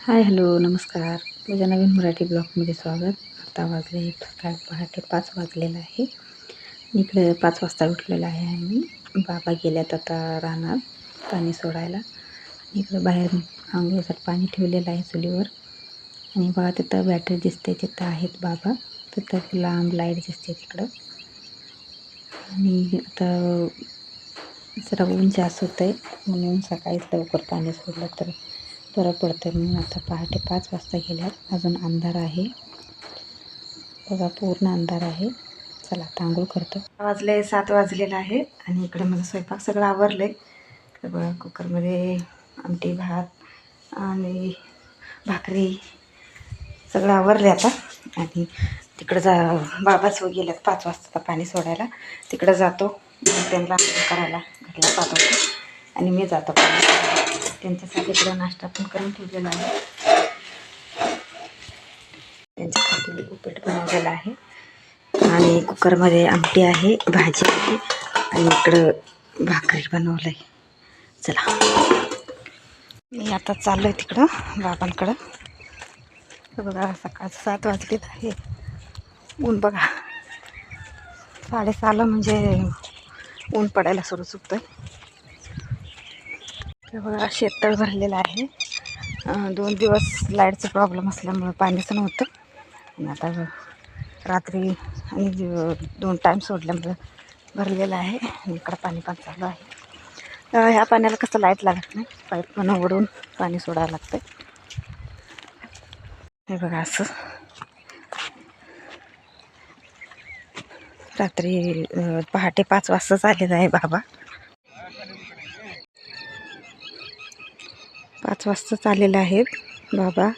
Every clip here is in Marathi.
हाय हॅलो नमस्कार. माझ्या नवीन मराठी ब्लॉगमध्ये स्वागत. आता वाजले सकाळ पहाटे पाच वाजलेलं आहे. इकडे पाच वाजता उठलेलं आहे आम्ही. बाबा गेल्यात आता रानात पाणी सोडायला. इकडं बाहेर आंघोळीसाठी पाणी ठेवलेलं आहे चुलीवर. आणि बघा तिथं बॅटरी दिसते तिथं आहेत बाबा. तिथं लांब लाइट दिसते तिकडं. आणि आता जरा ऊन जास्त होतं आहे म्हणून सकाळीच लवकर पाणी सोडलं तर बरं पडतं म्हणून आता पहाटे पाच वाजता गेल्यात. अजून अंधार आहे. बघा पूर्ण अंधार आहे. चला आता आंघोळ करतो वाजले सात वाजलेलं आहे आणि इकडे माझा स्वयंपाक सगळं आवरलं आहे बघा कुकरमध्ये आमटी भात आणि भाकरी सगळं आवरले आता. आणि तिकडं जा बाबाच गेल्यात पाच वाजता पाणी सोडायला. तिकडं जातो. त्यांना करायला घरला पाठवतो. आणि मी जातो पाणी त्यांच्यासाठी इकडं नाश्ता पण करून ठेवलेला आहे. त्यांच्यासाठी उपीट बनवलेलं आहे. आणि कुकरमध्ये आमटी आहे भाजी आहे आणि इकडं भाकरी बनवलं आहे चला. मी आता चाललो आहे तिकडं बाबांकडं. बघा सकाळचं सात वाजलेलं आहे. ऊन बघा. साडेसहाला म्हणजे ऊन पडायला सुरू चुकतं आहे बघा शेततळ भरलेलं आहे. दोन दिवस लाईटचा प्रॉब्लेम असल्यामुळं पाणीच नव्हतं आणि आता रात्री आणि दोन टाईम सोडल्यामुळं भरलेलं आहे. आणि इकडं पाणी पण चालू आहे. ह्या पाण्याला कसं लाइट लागत नाही पाईप पण उघडून पाणी सोडायला लागतं हे बघा असं. रात्री पहाटे पाच वाजताच आलेला आहे बाबा. पाच वाजताच आलेलं आहेत. बाबा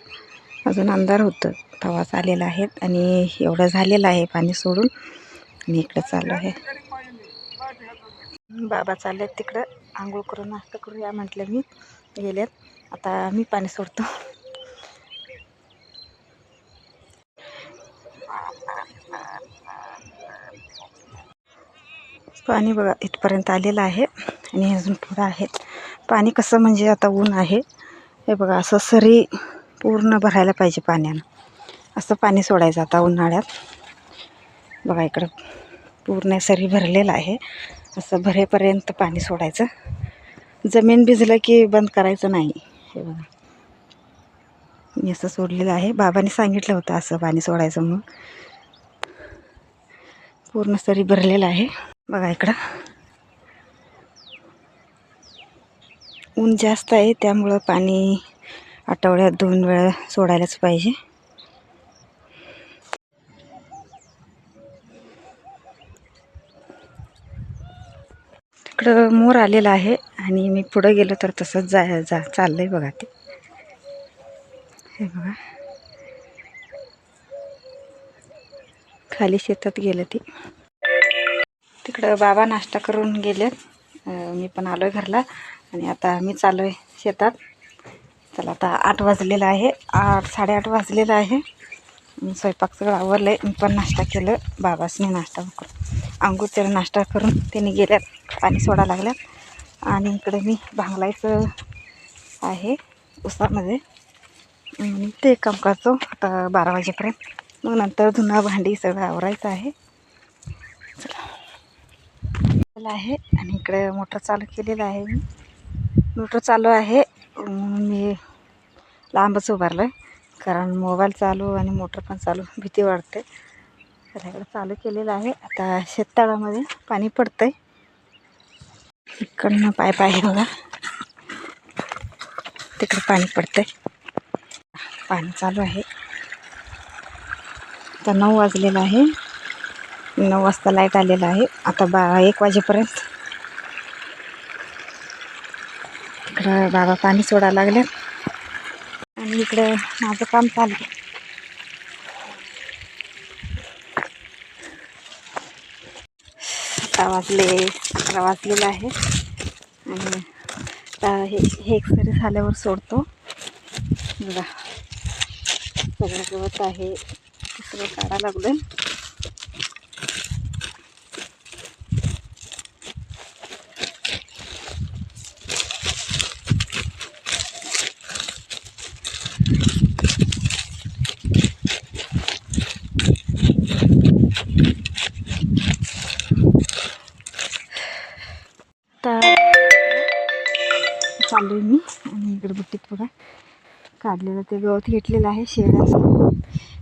अजून अंधार होतं. तवाच आलेला आहेत आणि एवढं झालेलं आहे पाणी सोडून. आणि इकडं चालू आहे. बाबा चालले आहेत तिकडं. आंघोळ करून नाश्ता करूया म्हटलं मी. गेलेत. आता मी पाणी सोडतो. पाणी बघा इथपर्यंत आलेलं आहे आणि अजून पुढं आहेत. पाणी कसं म्हणजे आता ऊन आहे. हे बघा असं सरी पूर्ण भरायला पाहिजे पाण्यानं. असं पाणी सोडायचं आता उन्हाळ्यात. बघा इकडं पूर्ण सरी भरलेलं आहे. असं भरेपर्यंत पाणी सोडायचं. जमीन भिजलं की बंद करायचं नाही. हे बघा. मी असं सोडलेलं आहे. बाबांनी सांगितलं होतं असं पाणी सोडायचं म्हणून. पूर्ण सरी भरलेलं आहे. बघा इकडं. ऊन जास्त आहे त्यामुळं पाणी आठवड्यात दोन वेळा सोडायलाच पाहिजे. तिकडं मोर आलेला आहे आणि मी पुढं गेलो तर तसंच जा जा चाललंय बघा ते. हे बघा. खाली शेतात गेलं ती. तिकडं बाबा नाश्ता करून गेलेत. मी पण आलो आहे घरला. आणि आता मी चालू आहे शेतात. चला आता आठ वाजलेलं आहे. आठ साडेआठ वाजलेलं आहे. मी स्वयंपाक सगळं आवरलं आहे मी पण नाश्ता केलं. बाबासनी नाश्ता करून अंगूर त्याला नाश्ता करून त्यांनी गेल्यात. पाणी सोडा लागल्यात. आणि इकडे मी भांगलायचं आहे उसामध्ये. ते काम करतो. आता बारा वाजेपर्यंत. मग नंतर धुणं भांडी सगळं आवरायचं आहे. चला. आहे. आणि इकडे मोटर चालू केलेलं आहे मी. मोटर चालू आहे. मी लांबच उभारलं आहे कारण मोबाईल चालू आणि मोटर पण चालू भीती वाटते. तर इकडं चालू केलेलं आहे. आता शेततळामध्ये पाणी पडतं आहे इकडनं पाईप आहे बघा. तिकडं पाणी पडतंय. पाणी चालू आहे. आता नऊ वाजलेलं आहे. नऊ वाजता लाइट आलेलं आहे. आता बा एक वाजेपर्यंत. इकडं बाबा पाणी सोडायला लागल्यात आणि इकडं माझं काम चालू आहे. अकरा वाजले अकरा वाजलेलं आहे. आणि आता हे हे एक झाल्यावर सोडतो. बघा. सगळं गवत आहे. मी आणि इकडं बुट्टीत बघा. काढलेलं ते गवत घेतलेलं आहे शेळ्याचं.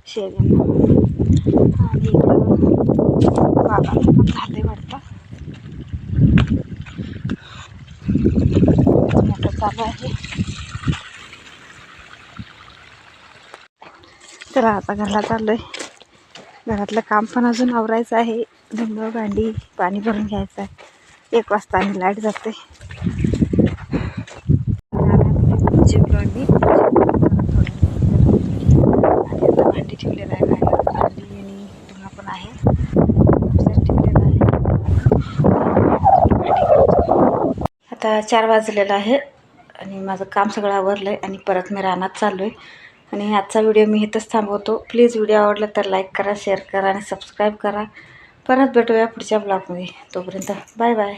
शेळ्यांना. आणि इकडं बाबा पण झालं वाटतं. मोठं चालू आहे. तर आता घरला आहे घरातलं काम पण अजून आवरायचं आहे. धुंड भांडी पाणी भरून घ्यायचं आहे. एक वाजता आणि लाइट जाते. जेवलो आम्ही आणि आता भांडी ठेवलेलं आहे खायला. भांडी आणि धुणं पण आहे. ठेवलेलं आहे. आता चार वाजलेलं आहे आणि माझं काम सगळं आवरलं आहे आणि परत मी रानात चाललो आहे आणि आजचा व्हिडिओ मी इथंच थांबवतो. प्लीज व्हिडिओ आवडला तर लाईक करा शेअर करा आणि सबस्क्राईब करा. परत भेटूया पुढच्या ब्लॉगमध्ये. तोपर्यंत बाय बाय.